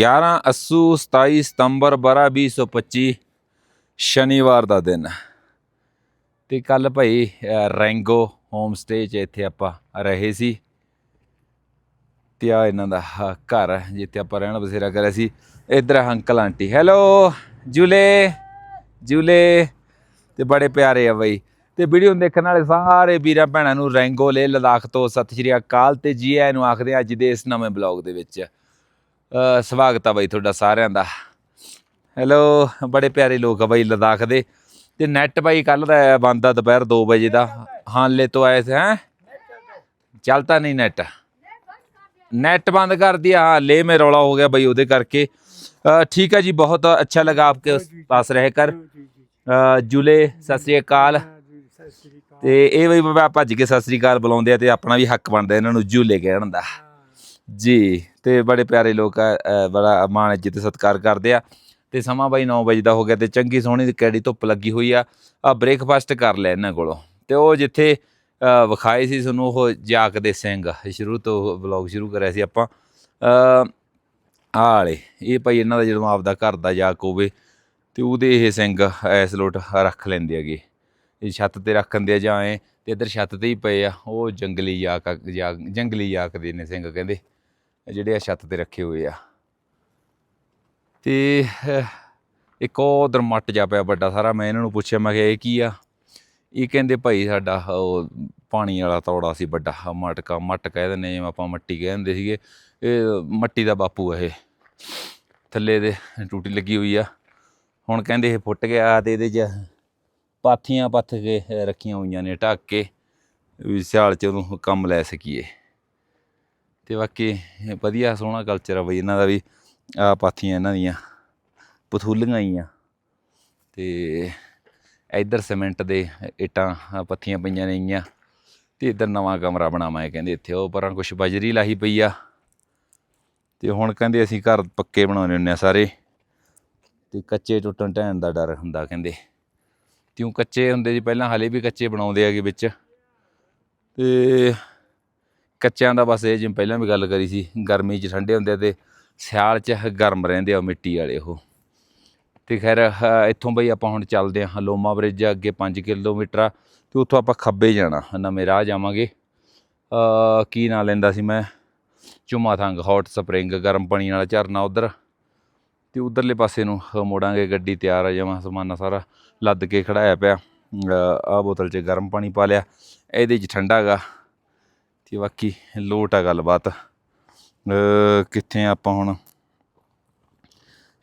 11 ਅੱਸੂ 27 ਸਤੰਬਰ ਬਰਾ 2025 ਸ਼ਨੀਵਾਰ ਦਾ ਦਿਨ। ਤੇ ਕੱਲ ਭਾਈ ਰੈਂਗੋ ਹੋਮ ਸਟੇ 'ਚ ਇੱਥੇ ਆਪਾਂ ਰਹੇ ਸੀ। ਤੇ ਆ ਇਹਨਾਂ ਦਾ ਹ- ਘਰ ਜਿੱਥੇ ਆਪਾਂ ਰਹਿਣਾ ਬਸੇਰਾ ਕਰਿਆ ਸੀ। ਇਧਰ uncle, aunty. Hello, Julley Julley. ਤੇ ਬੜੇ ਪਿਆਰੇ ਆ ਬਈ। ਤੇ ਵੀਡੀਓ ਦੇਖਣ ਵਾਲੇ ਸਾਰੇ ਵੀਰਾਂ ਭੈਣਾਂ ਨੂੰ ਰੈਂਗੋ ਲੇ, ਲਦਾਖ ਤੋਂ। ਸਤਿ ਸ਼੍ਰੀ ਅਕਾਲ ਤੇ ਜੀ ਆਇਆਂ ਨੂੰ ਆਖਦੇ ਹਾਂ ਅੱਜ ਦੇ ਇਸ ਨਵੇਂ ਬਲੌਗ ਦੇ ਵਿੱਚ। ਸਵਾਗਤ ਆ ਬਈ ਤੁਹਾਡਾ ਸਾਰਿਆਂ ਦਾ ਹੈਲੋ ਬੜੇ ਪਿਆਰੇ ਲੋਕ ਆ ਬਈ ਲਦਾਖ ਦੇ ਤੇ ਨੈਟ ਬਾਈ ਕੱਲ ਦਾ ਬੰਦ ਆ ਦੁਪਹਿਰ 2 ਵਜੇ ਦਾ ਹਾਨਲੇ ਤੋਂ ਆਏ ਥੇ ਹੈ ਚਲਤਾ ਨਹੀਂ ਨੈਟ नेट बंद कर दिया हाँ ले में रौला हो गया भाई ਉਹਦੇ ਕਰਕੇ ਅ, ਠੀਕ ਹੈ ਜੀ ਬਹੁਤ ਅੱਛਾ लगा आपके उस पास रहकर ਅ, ਜੁਲੇ ਸਤਿ ਸ੍ਰੀ ਅਕਾਲ ਤੇ ਇਹ ਬਈ ਬਾਬਾ ਭੱਜ ਕੇ ਸਤਿ ਸ੍ਰੀ ਅਕਾਲ ਬੁਲਾਉਂਦੇ ਆ ਤੇ ਆਪਣਾ ਵੀ ਹੱਕ ਬਣਦਾ ਇਹਨਾਂ ਨੂੰ ਜੁਲੇ ਕਹਿਣ ਦਾ ਜੀ ਤੇ ਬੜੇ ਪਿਆਰੇ ਲੋਕ ਆ ਅ, ਬੜਾ ਮਾਣ ਇੱਜ਼ਤ ਸਤਿਕਾਰ ਕਰਦੇ ਆ। ਤੇ ਸਮਾਂ ਬਾਈ 9 ਵਜੇ ਦਾ ਹੋ ਗਿਆ ਤੇ ਚੰਗੀ ਸੋਹਣੀ ਕੈੜੀ ਧੁੱਪ ਲੱਗੀ ਹੋਈ ਆ ਆ ਬ੍ਰੇਕਫਾਸਟ ਕਰ ਲਿਆ ਇਹਨਾਂ ਕੋਲੋਂ। ਤੇ ਉਹ ਜਿੱਥੇ ਅ, ਵਿਖਾਏ ਸੀ ਤੁਹਾਨੂੰ ਉਹ ਜਾਕ ਦੇ ਸਿੰਘ ਸ਼ੁਰੂ ਤੋਂ ਵਲੌਗ ਸ਼ੁਰੂ ਕਰਿਆ ਸੀ ਆਪਾਂ। ਅ ਆਹ ਵਾਲੇ ਇਹ ਭਾਈ ਇਹਨਾਂ ਦਾ ਜਦੋਂ ਆਪਦਾ ਘਰ ਦਾ ਜਾਕ ਹੋਵੇ ਤੇ ਉਹਦੇ ਇਹ ਸਿੰਘ ਐਸ ਲੋਟ ਰੱਖ ਲੈਂਦੇ ਹੈਗੇ। ਇਹ ਛੱਤ ਤੇ ਰੱਖਣ ਦੇ ਆ ਜਾਂ ਐ ਤੇ ਇੱਧਰ ਛੱਤ ਤੇ ਹੀ ਪਏ ਆ ਉਹ ਜੰਗਲੀ ਜਾਕ ਆ- ਜਾਕ ਜੰਗਲੀ ਜਾਕ ਦੇ ਨੇ ਸਿੰਘ ਕਹਿੰਦੇ। ਜਿਹੜੇ ਆ ਛੱਤ ਤੇ ਰੱਖੇ ਹੋਏ ਆ। ਤੇ ਅਹ, ਇੱਕ ਉਧਰ ਮੱਟ ਜਾ ਪਿਆ ਵੱਡਾ ਸਾਰਾ ਮੈਂ ਇਹਨਾਂ ਨੂੰ ਪੁੱਛਿਆ ਮੈਂ ਕਿਹਾ ਇਹ ਕੀ ਆ? ਇਹ ਕਹਿੰਦੇ ਭਾਈ ਸਾਡਾ ਉਹ ਪਾਣੀ ਵਾਲਾ ਤੌੜਾ ਸੀ ਵੱਡਾ ਮਟਕਾ ਮੱਟ ਕਹਿ ਦਿੰਦੇ ਜਿਵੇਂ ਆਪਾਂ ਮੱਟੀ ਕਹਿ ਦਿੰਦੇ ਸੀਗੇ। ਇਹ ਮੱਟੀ ਦਾ ਬਾਪੂ ਆ ਇਹ। ਥੱਲੇ ਦੇ ਟੂਟੀ ਲੱਗੀ ਹੋਈ ਆ। ਹੁਣ ਕਹਿੰਦੇ ਇਹ ਫੁੱਟ ਗਿਆ ਤੇ ਇਹਦੇ 'ਚ ਪਾਥੀਆਂ ਪੱਥ ਕੇ ਰੱਖੀਆਂ ਹੋਈਆਂ ਨੇ ਢੱਕ ਕੇ ਵੀ ਸਿਆਲ ਚ ਉਹਨੂੰ ਕੰਮ ਲੈ ਸਕੀਏ। ਤੇ ਬਾਕੀ ਵਧੀਆ ਸੋਹਣਾ ਕਲਚਰ ਆ ਬਈ, ਇਹਨਾਂ ਦਾ ਵੀ ਆ ਪਾਥੀਆਂ ਇਹਨਾਂ ਦੀਆਂ, ਪਥੂਲੀਆਂ ਹੀ ਆ। ਤੇ ਇੱਧਰ ਸੀਮੈਂਟ ਦੇ ਇੱਟਾਂ ਪੱਥੀਆਂ ਪਈਆਂ ਨੇਗੀਆਂ ਤੇ ਇੱਧਰ ਨਵਾਂ ਕਮਰਾ ਬਣਾਵਾਂ ਕਹਿੰਦੇ ਇੱਥੇ, ਉਹ ਪਰਾਂ ਕੁਛ ਬਜਰੀ ਲਾਹੀ ਪਈ ਆ। ਤੇ ਹੁਣ ਕਹਿੰਦੇ ਅਸੀਂ ਘਰ ਪੱਕੇ ਬਣਾਉਣੇ ਹੁੰਦੇ ਆ ਸਾਰੇ। ਤੇ ਕੱਚੇ ਟੁੱਟਣ ਢਹਿਣ ਦਾ ਡਰ ਹੁੰਦਾ ਕਹਿੰਦੇ। ਤਿਉਂ ਕੱਚੇ ਹੁੰਦੇ ਜੀ, ਪਹਿਲਾਂ ਹਲੇ ਵੀ ਕੱਚੇ ਬਣਾਉਂਦੇ ਆਗੇ ਵਿੱਚ। ਤੇ ਕੱਚਿਆਂ ਦਾ ਬਸ ਇਹ ਜਿਵੇਂ ਪਹਿਲਾਂ ਵੀ ਗੱਲ ਕਰੀ ਸੀ ਗਰਮੀ 'ਚ ਠੰਡੇ ਹੁੰਦੇ ਆ ਤੇ ਸਿਆਲ 'ਚ ਗਰਮ ਰਹਿੰਦੇ ਆ ਮਿੱਟੀ ਵਾਲੇ ਉਹ। ਤੇ ਖੈਰ ਇੱਥੋਂ ਬਈ ਆਪਾਂ ਹੁਣ ਚੱਲਦੇ ਹਾਂ ਲੋਮਾ ਬ੍ਰਿਜ ਅੱਗੇ 5 ਕਿਲੋਮੀਟਰ ਆ ਤੇ ਉੱਥੋਂ ਆਪਾਂ ਖੱਬੇ ਜਾਣਾ ਨਵੇਂ ਰਾਹ ਜਾਵਾਂਗੇ। ਕੀ ਨਾਂ ਲੈਂਦਾ ਸੀ ਮੈਂ? ਚੁਮਾ ਥੰਗ ਹੌਟ ਸਪਰਿੰਗ ਗਰਮ ਪਾਣੀ ਵਾਲਾ ਝਰਨਾ ਉਧਰ। ਤੇ ਉਧਰਲੇ ਪਾਸੇ ਨੂੰ ਅ, ਮੋੜਾਂਗੇ ਗੱਡੀ ਤਿਆਰ ਆ ਜਮਾ ਸਮਾਨਾ ਸਾਰਾ ਲੱਦ ਕੇ ਖੜਾਇਆ ਪਿਆ। ਆ ਬੋਤਲ 'ਚ ਗਰਮ ਪਾਣੀ ਪਾ ਲਿਆ ਇਹਦੇ 'ਚ ਠੰਡਾ ਗਾ। ਤੇ ਬਾਕੀ ਲੋਟ ਆ ਗੱਲਬਾਤ। ਕਿੱਥੇ ਆਪਾਂ ਹੁਣ?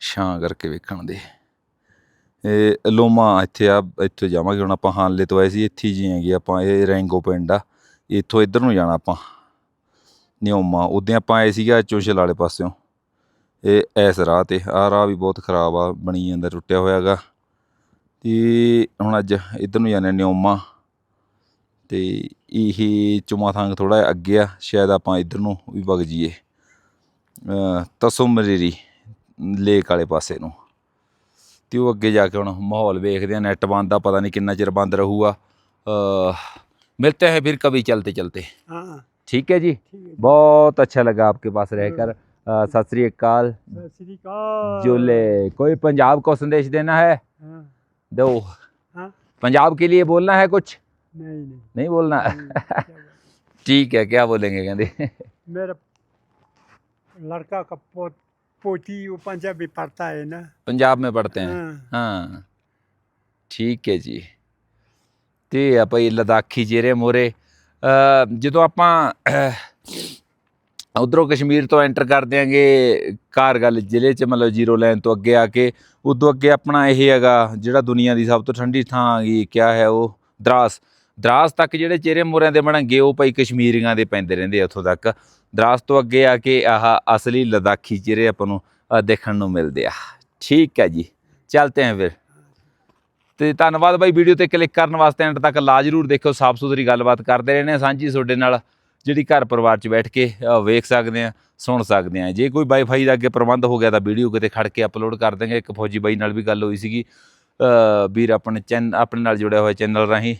ਛਾਂ ਕਰਕੇ ਵੇਖਣ ਦੇ। ਇਹ ਲੋਮਾ ਇੱਥੇ ਆ, ਇੱਥੇ ਜਾਵਾਂਗੇ। ਹੁਣ ਆਪਾਂ ਹਾਨਲੇ ਤੋਂ ਆਏ ਸੀ, ਇੱਥੇ ਜੀ ਹੈਗੇ ਆਪਾਂ। ਇਹ ਰੈਂਗੋ ਪਿੰਡ ਆ। ਇੱਥੋਂ ਇੱਧਰ ਨੂੰ ਜਾਣਾ ਆਪਾਂ। ਨਿਉਮਾ ਉਦੋਂ ਆਪਾਂ ਆਏ ਸੀਗਾ ਚੋਸ਼ਲ ਵਾਲੇ ਪਾਸਿਓਂ। ਇਹ ਐਸ ਰਾਹ ਤੇ। ਆਹ ਰਾਹ ਵੀ ਬਹੁਤ ਖਰਾਬ ਆ। ਬਣੀ ਜਾਂਦਾ, ਟੁੱਟਿਆ ਹੋਇਆਗਾ। ਤੇ ਹੁਣ ਅੱਜ ਇੱਧਰ ਨੂੰ ਜਾਂਦੇ ਨਿਉਮਾ ਤੇ ਇਹ ਚੁਮਾਥਾਂਗ ਥੋੜਾ ਅੱਗੇ ਆ ਸ਼ਾਇਦ ਆਪਾਂ ਇੱਧਰ ਨੂੰ ਵੀ ਵਗ ਜੀਏ ਤਸੁਮਰੀ ਲੇਕ ਵਾਲੇ ਪਾਸੇ ਨੂੰ ਤੇ ਉਹ ਅੱਗੇ ਜਾ ਕੇ ਹੁਣ ਮਾਹੌਲ ਵੇਖਦੇ ਆ ਨੈਟ ਬੰਦ ਆ ਪਤਾ ਨਹੀਂ ਕਿੰਨਾ ਚਿਰ ਬੰਦ ਰਹੂਗਾ ਅ, मिलते हैं फिर कभी चलते चलते हाँ ठीक है जी ठीक है बहुत अच्छा लगा आपके पास रहकर अ, सत श्री अकाल सत श्री अकाल जुले कोई पंजाब को संदेश देना है हाँ दो हाँ पंजाब के लिए बोलना है कुछ नहीं नहीं नहीं बोलना नहीं, क्या बोल- ठीक है क्या बोलेंगे कहते मेरा लड़का का पोत पोती वो पंजाबी पढ़ता है ना पंजाब में पढ़ते हैं हाँ ਹਾਂ ਠੀਕ ਹੈ ਜੀ ਤੇ ਆ ਭਾਈ ਲਦਾਖੀ ਚਿਹਰੇ ਮੋਰੇ ਜਦੋਂ ਆਪਾਂ ਉਧਰੋਂ ਕਸ਼ਮੀਰ ਤੋਂ ਐਂਟਰ ਕਰ ਦਿਆਂਗੇ ਕਾਰਗਲ ਜ਼ਿਲ੍ਹੇ ਚ ਮਤਲਬ ਜ਼ੀਰੋ ਲਾਈਨ ਤੋਂ ਅੱਗੇ ਆ ਕੇ ਉਦੋਂ ਅੱਗੇ ਆਪਣਾ ਇਹ ਹੈਗਾ ਜਿਹੜਾ ਦੁਨੀਆ ਦੀ ਸਭ ਤੋਂ ਠੰਡੀ ਥਾਂ ਆ ਗਈ ਕਿਆ ਹੈ ਉਹ ਦਰਾਸ ਦਰਾਸ ਤੱਕ ਜਿਹੜੇ ਚਿਹਰੇ ਮੋਰਿਆਂ ਦੇ ਬਣਨਗੇ, ਉਹ ਭਾਈ ਕਸ਼ਮੀਰੀਆਂ ਦੇ ਪੈਂਦੇ ਰਹਿੰਦੇ ਆ ਉੱਥੋਂ ਤੱਕ। ਦਰਾਸ ਤੋਂ ਅੱਗੇ ਆ ਕੇ ਆਹ ਅਸਲੀ ਲਦਾਖੀ ਚਿਹਰੇ ਆਪਾਂ ਨੂੰ ਦੇਖਣ ਨੂੰ ਮਿਲਦੇ ਆ। ਠੀਕ ਹੈ ਜੀ। ਚਲਤੇ ਹਾਂ ਫਿਰ। ਤੇ ਧੰਨਵਾਦ ਬਾਈ ਵੀਡੀਓ ਤੇ ਕਲਿੱਕ ਕਰਨ ਵਾਸਤੇ। ਐਂਡ ਤੱਕ ਲਾ ਜਰੂਰ ਦੇਖੋ ਸਾਫ਼ ਸੁਥਰੀ ਗੱਲਬਾਤ ਕਰਦੇ ਰਹਿੰਦੇ ਆ ਸਾਂਝੀ ਤੁਹਾਡੇ ਨਾਲ। ਜਿਹੜੀ ਘਰ ਪਰਿਵਾਰ 'ਚ ਬੈਠ ਕੇ ਵੇਖ ਸਕਦੇ ਆ ਸੁਣ ਸਕਦੇ ਆ ਜੇ ਕੋਈ ਵਾਈਫਾਈ ਦਾ ਅੱਗੇ ਪ੍ਰਬੰਧ ਹੋ ਗਿਆ ਤਾਂ ਵੀਡੀਓ ਕਿਤੇ ਖੜ ਕੇ ਅਪਲੋਡ ਕਰ ਦਾਂਗੇ ਇੱਕ ਫੌਜੀ ਬਾਈ ਨਾਲ ਵੀ ਗੱਲ ਹੋਈ ਸੀਗੀ। ਵੀਰ ਆਪਣੇ ਚੈਨ, ਆਪਣੇ ਨਾਲ ਜੁੜਿਆ ਹੋਇਆ ਚੈਨਲ ਰਾਹੀਂ।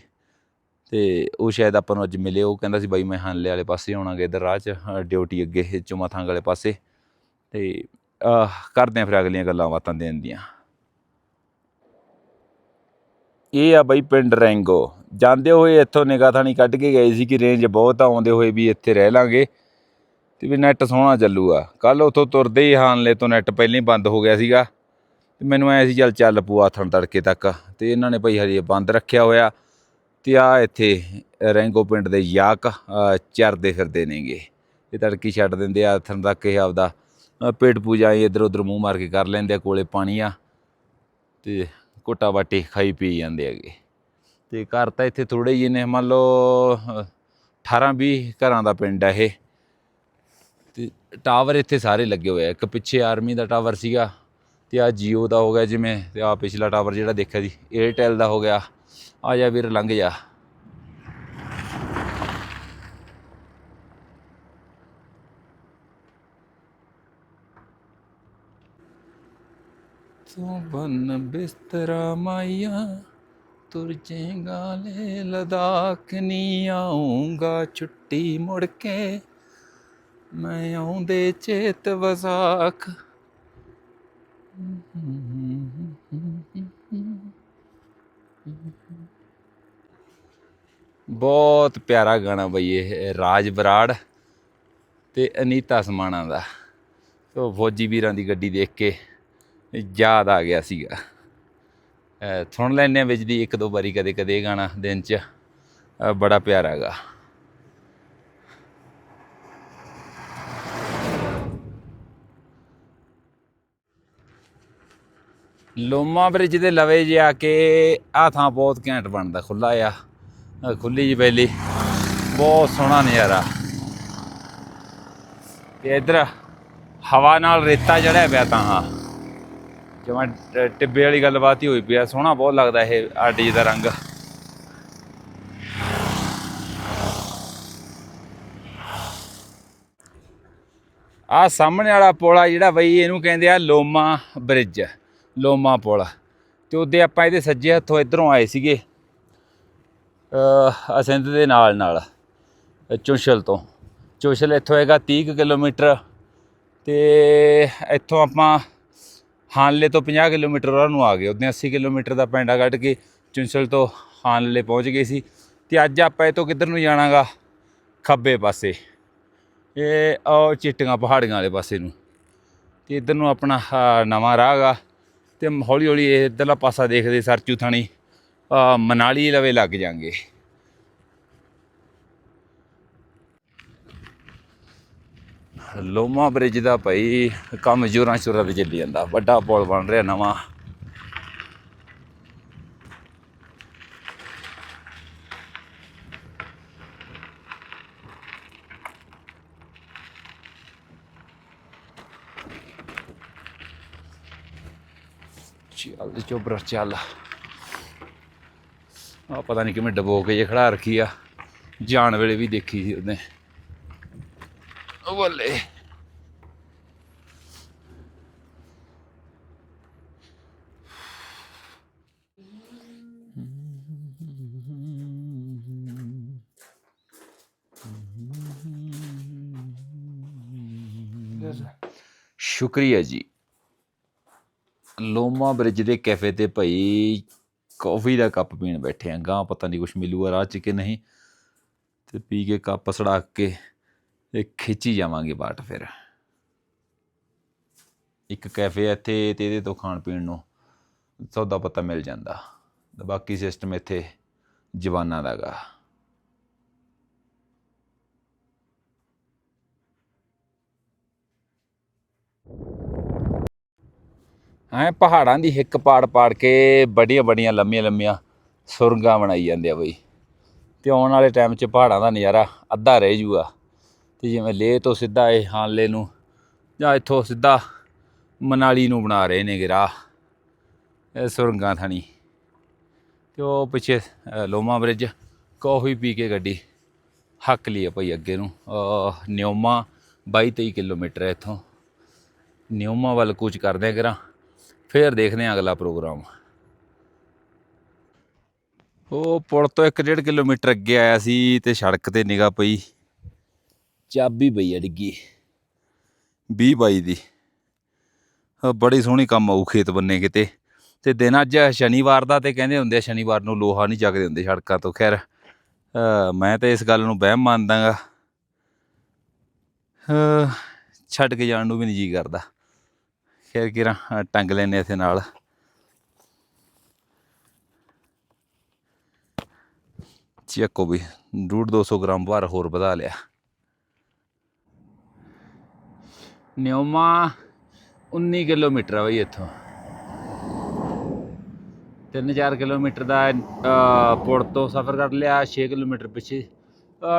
ਤੇ ਉਹ ਸ਼ਾਇਦ ਆਪਾਂ ਨੂੰ ਅੱਜ ਮਿਲੇ ਉਹ ਕਹਿੰਦਾ ਸੀ ਬਾਈ ਮੈਂ ਹਾਨਲੇ ਵਾਲੇ ਪਾਸੇ ਆਉਣਾਗਾ ਇਧਰ ਰਾਹ 'ਚ ਡਿਊਟੀ ਅੱਗੇ ਚੁਮਾਥਾਂਗ ਵਾਲੇ ਪਾਸੇ। ਤੇ ਅਹ, ਕਰਦੇ ਆ ਫਿਰ ਅਗਲੀਆਂ ਗੱਲਾਂ ਬਾਤਾਂ ਦੇਣ ਦੀਆਂ। ਇਹ ਆ ਬਈ ਪਿੰਡ ਰੈਂਗੋ। ਜਾਂਦੇ ਹੋਏ ਇੱਥੋਂ ਨਿਗਾਹ ਥਾਣੀ ਕੱਢ ਕੇ ਗਏ ਸੀ ਕਿ ਰੇਂਜ ਬਹੁਤ ਆਉਂਦੇ ਹੋਏ ਵੀ ਇੱਥੇ ਰਹਿ ਲਾਂਗੇ। ਤੇ ਵੀ ਨੈਟ ਸੋਹਣਾ ਚੱਲੂਗਾ। ਕੱਲ ਉੱਥੋਂ ਤੁਰਦੇ ਹੀ ਹਾਨਲੇ ਤੋਂ ਨੈਟ ਪਹਿਲਾਂ ਹੀ ਬੰਦ ਹੋ ਗਿਆ ਸੀਗਾ। ਤੇ ਮੈਨੂੰ ਐ ਸੀ ਚੱਲ ਚੱਲ ਪੂ ਆਥਣ ਤੜਕੇ ਤੱਕ। ਤੇ ਇਹਨਾਂ ਨੇ ਭਾਈ ਹਜੇ ਬੰਦ ਰੱਖਿਆ ਹੋਇਆ। ਤੇ ਆ ਇੱਥੇ ਰੈਂਗੋ ਪਿੰਡ ਦੇ ਯਾਕ ਚਰਦੇ ਫਿਰਦੇ ਨੇਗੇ। ਇਹ ਤੜਕੀ ਛੱਡ ਦਿੰਦੇ ਆ ਆਥਣ ਤੱਕ ਇਹ ਆਪਦਾ ਪੇਟ ਪੂਜਾ ਇੱਧਰ ਉੱਧਰ ਮੂੰਹ ਮਾਰ ਕੇ ਕਰ ਲੈਂਦੇ ਆ, ਕੋਲੇ ਪਾਣੀ ਆ, ਤੇ ਕੋਟਾ ਬਾਟੀ ਖਾਈ ਪੀ ਜਾਂਦੇ ਹੈਗੇ। ਤੇ ਘਰ ਤਾਂ ਇੱਥੇ ਥੋੜੇ ਜਿਹੇ ਨੇ, ਮੰਨ ਲਓ 18 20 ਘਰਾਂ ਦਾ ਪਿੰਡ ਹੈ ਇਹ। ਤੇ ਟਾਵਰ ਇੱਥੇ ਸਾਰੇ ਲੱਗੇ ਹੋਏ ਆ, ਇੱਕ ਪਿੱਛੇ ਆਰਮੀ ਦਾ ਟਾਵਰ ਸੀਗਾ, ਤੇ ਆ ਜੀਓ ਦਾ ਹੋ ਗਿਆ ਜਿਵੇਂ, ਤੇ ਆ ਪਿਛਲਾ ਟਾਵਰ ਜਿਹੜਾ ਦੇਖਿਆ ਜੀ 에ਅਰਟੈਲ ਦਾ ਹੋ ਗਿਆ। ਆ ਜਾ ਵੀਰ, ਲੰਘ ਜਾ। ਤੂੰ ਬਨ ਬਿਸਤਰਾ ਮਾਇਆ ਤੁਰ ਜੇਗਾ ਲੈ ਲਦਾਖ, ਨੀ ਆਉਂਗਾ ਛੁੱਟੀ ਮੁੜ ਕੇ। ਮੈਂ ਆਉਂਦੇ ਚੇਤ ਵਸਾਖ। ਬਹੁਤ ਪਿਆਰਾ ਗਾਣਾ ਬਈ ਇਹ ਰਾਜ ਬਰਾੜ ਤੇ ਅਨੀਤਾ ਸਮਾਣਾ ਦਾ। ਸੋ ਫੌਜੀ ਵੀਰਾਂ ਦੀ ਗੱਡੀ ਦੇਖ ਕੇ ਯਾਦ ਆ ਗਿਆ ਸੀਗਾ। ਸੁਣ ਲੈਂਦੇ ਹਾਂ ਵਿੱਚ ਦੀ ਇੱਕ ਦੋ ਵਾਰੀ ਕਦੇ ਕਦੇ ਇਹ ਗਾਣਾ ਦਿਨ 'ਚ। ਬੜਾ ਪਿਆਰਾ ਹੈਗਾ ਲੋਮਾ ਬ੍ਰਿਜ ਦੇ ਲਵੇ ਜੇ ਆ ਕੇ ਆ ਥਾਂ ਬਹੁਤ ਘੈਂਟ ਬਣਦਾ ਖੁੱਲਾ ਆ। ਖੁੱਲੀ ਜੀ ਬੈਲੀ। ਬਹੁਤ ਸੋਹਣਾ ਨਜ਼ਾਰਾ। ਤੇ ਇਧਰ ਹਵਾ ਨਾਲ ਰੇਤਾ ਚੜਿਆ ਪਿਆ ਤਾਂ ਹਾਂ। ਜਿਵੇਂ ਟ- ਟਿੱਬੇ ਵਾਲੀ ਗੱਲਬਾਤ ਹੀ ਹੋਈ ਪਿਆ ਸੋਹਣਾ ਬਹੁਤ ਲੱਗਦਾ ਇਹ ਆਡੀ ਦਾ ਰੰਗ। ਆ ਸਾਹਮਣੇ ਵਾਲਾ ਪੁਲ ਆ ਜਿਹੜਾ ਬਈ ਇਹਨੂੰ ਕਹਿੰਦੇ ਆ ਲੋਮਾ ਬ੍ਰਿਜ, ਲੋਮਾ ਪੁਲ। ਤੇ ਉਹਦੇ ਆਪਾਂ ਇਹਦੇ ਸੱਜੇ ਹੱਥੋਂ ਇਧਰੋਂ ਆਏ ਸੀਗੇ। ਅਸਿੰਧ ਦੇ ਨਾਲ ਨਾਲ ਅ, ਚੁੰਸ਼ਲ ਤੋਂ। ਚੁੰਸ਼ਲ ਇੱਥੋਂ ਹੈਗਾ 30 ਕੁ ਕਿਲੋਮੀਟਰ ਤੇ ਇੱਥੋਂ ਆਪਾਂ ਹਾਨਲੇ ਤੋਂ 50 ਕਿਲੋਮੀਟਰ ਉਹਨਾਂ ਨੂੰ ਆ ਗਏ। ਉਹਦੇ 80 ਕਿਲੋਮੀਟਰ ਦਾ ਪੈਂਡਾ ਕੱਢ ਕੇ ਚੁੰਸ਼ਲ ਤੋਂ ਹਾਨਲੇ ਪਹੁੰਚ ਗਏ ਸੀ। ਤੇ ਅੱਜ ਆਪਾਂ ਇਹ ਤੋਂ ਕਿੱਧਰ ਨੂੰ ਜਾਣਾਗਾ? ਖੱਬੇ ਪਾਸੇ। ਇਹ ਉਹ ਚਿੱਟੀਆਂ ਪਹਾੜੀਆਂ ਵਾਲੇ ਪਾਸੇ ਨੂੰ। ਤੇ ਇੱਧਰ ਨੂੰ ਆਪਣਾ ਨਵਾਂ ਰਾਹ ਗਾ। ਤੇ ਹੌਲੀ ਹੌਲੀ ਇਹ ਇੱਧਰਲਾ ਪਾਸਾ ਦੇਖਦੇ ਸਰਚੂ ਥਾਣੀ। ਮਨਾਲੀ ਲਵੇ ਲੱਗ ਜਾਾਂਗੇ। ਲੋਮਾ ਬ੍ਰਿਜ ਦਾ ਭਾਈ, ਕੰਮ ਜੋਰਾਂ ਸ਼ੋਰਾਂ ਤੇ ਚੱਲੀ ਜਾਂਦਾ। ਵੱਡਾ ਪੁਲ ਬਣ ਰਿਹਾ ਨਵਾਂ। ਚੱਲ ਚੋਬਰ, ਚੱਲ। ਆ ਪਤਾ ਨਹੀਂ ਕਿਵੇਂ ਡਬੋ ਕੇ ਜੇ ਖੜਾ ਰੱਖੀ ਆ। ਜਾਣ ਵੇਲੇ ਵੀ ਦੇਖੀ ਸੀ ਉਹਨੇ। ਉਹ ਬੱਲੇ ਸ਼ੁਕਰੀਆ ਜੀ। ਲੋਮਾ ਬ੍ਰਿਜ ਦੇ ਕੈਫੇ ਤੇ ਭਾਈ ਕੌਫੀ ਦਾ ਕੱਪ ਪੀਣ ਬੈਠੇ ਆ ਗਾਂ ਪਤਾ ਨਹੀਂ ਕੁਝ ਮਿਲੂਗਾ ਰਾਹ ਚ ਕਿ ਨਹੀਂ। ਤੇ ਪੀ ਕੇ ਕੱਪ ਸੜਾ ਕੇ ਤੇ ਖਿੱਚੀ ਜਾਵਾਂਗੇ ਬਾਟ ਫਿਰ। ਇੱਕ ਕੈਫੇ ਆ ਇੱਥੇ, ਤੇ ਇਹਦੇ ਤੋਂ ਖਾਣ ਪੀਣ ਨੂੰ ਸੌਦਾ ਪਤਾ ਮਿਲ ਜਾਂਦਾ। ਬਾਕੀ ਸਿਸਟਮ ਇੱਥੇ ਜਵਾਨਾਂ ਦਾਗਾ ਐ ਪਹਾੜਾਂ ਦੀ ਹਿੱਕ ਪਾੜ ਪਾੜ ਕੇ ਬੜੀਆਂ ਬੜੀਆਂ ਲੰਮੀਆਂ ਲੰਮੀਆਂ ਸੁਰੰਗਾਂ ਬਣਾਈ ਜਾਂਦੇ ਆ ਬਈ। ਤੇ ਆਉਣ ਵਾਲੇ ਟਾਈਮ 'ਚ ਪਹਾੜਾਂ ਦਾ ਨਜ਼ਾਰਾ ਅੱਧਾ ਰਹਿ ਜੂਗਾ। ਤੇ ਜਿਵੇਂ ਲੇਹ ਤੋਂ ਸਿੱਧਾ ਇਹ ਹਾਨਲੇ ਨੂੰ ਜਾਂ ਇੱਥੋਂ ਸਿੱਧਾ ਮਨਾਲੀ ਨੂੰ ਬਣਾ ਰਹੇ ਨੇ ਰਾਹ ਇਹ ਸੁਰੰਗਾਂ ਥਣੀ। ਤੇ ਉਹ ਪਿੱਛੇ ਲੋਮਾ ਬ੍ਰਿਜ ਕੌਫੀ ਪੀ ਕੇ ਗੱਡੀ ਹੱਕ ਲਈ ਆ ਭਾਈ ਅੱਗੇ ਨੂੰ। ਅ, ਨਿਉਮਾ 22 23 ਕਿਲੋਮੀਟਰ ਹੈ ਇੱਥੋਂ। ਨਿਉਮਾ ਵੱਲ ਕੁਝ ਕਰਦੇ ਆ ਕਰਾਂ ਫੇਰ ਦੇਖਦੇ ਹਾਂ ਅਗਲਾ ਪ੍ਰੋਗਰਾਮ। ਉਹ ਪੁਲ ਤੋਂ 1.5 ਕਿਲੋਮੀਟਰ ਅੱਗੇ ਆਇਆ ਸੀ ਤੇ ਸੜਕ ਤੇ ਨਿਗਾਹ ਪਈ। ਚਾਬੀ ਪਈ ਆ ਡਿੱਗੀ। 20 ਬਾਈ ਦੀ। ਬੜੀ ਸੋਹਣੀ ਕੰਮ ਆਊ ਖੇਤ ਬੰਨੇ ਕਿਤੇ। ਤੇ ਦਿਨ ਅੱਜ ਸ਼ਨੀਵਾਰ ਦਾ ਤੇ ਕਹਿੰਦੇ ਹੁੰਦੇ ਆ, ਸ਼ਨੀਵਾਰ ਨੂੰ ਲੋਹਾ ਨਹੀਂ ਚੱਕਦੇ ਹੁੰਦੇ ਸੜਕਾਂ ਤੋਂ। ਖੈਰ ਮੈਂ ਤਾਂ ਇਸ ਗੱਲ ਨੂੰ ਵਹਿਮ ਮੰਨਦਾਗਾ ਛੱਡ ਕੇ ਜਾਣ ਨੂੰ ਵੀ ਨਹੀਂ ਜੀ ਕਰਦਾ। ਖੈਰ ਕਿਰਾ ਟੰਗ ਲੈਨੇ ਇੱਥੇ ਨਾਲ। ਚੱਕੋ ਵੀ, ਡੂਢ 200 ਗ੍ਰਾਮ ਭਾਰ ਹੋਰ ਵਧਾ ਲਿਆ। ਨਿਉਮਾ 19 ਕਿਲੋਮੀਟਰ ਆ ਬਈ ਇੱਥੋਂ। 3-4 ਕਿਲੋਮੀਟਰ ਦਾ ਪੁੜ ਤੋਂ ਸਫ਼ਰ ਕਰ ਲਿਆ 6 ਕਿਲੋਮੀਟਰ ਪਿੱਛੇ